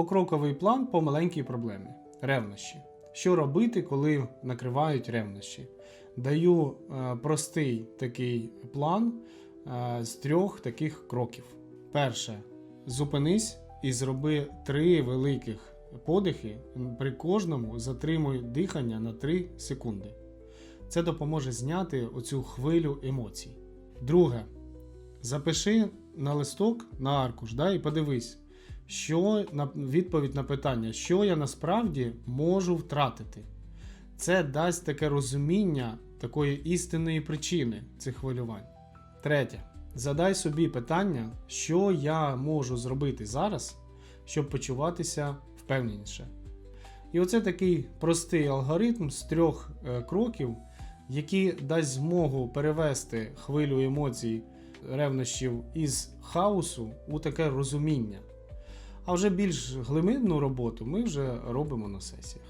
Покроковий план по маленькій проблемі ревнощі. Що робити, коли накривають ревнощі? Даю е, простий такий план е, з трьох таких кроків. Перше, зупинись і зроби три великих подихи. При кожному затримуй дихання на 3 секунди. Це допоможе зняти оцю хвилю емоцій. Друге, запиши на листок на аркуш да, і подивись, що на відповідь на питання, що я насправді можу втратити. Це дасть таке розуміння такої істинної причини цих хвилювань. Третє. Задай собі питання, що я можу зробити зараз, щоб почуватися впевненіше. І оце такий простий алгоритм з трьох е, кроків, який дасть змогу перевести хвилю емоцій, ревнощів із хаосу у таке розуміння. А вже більш глибинну роботу ми вже робимо на сесіях.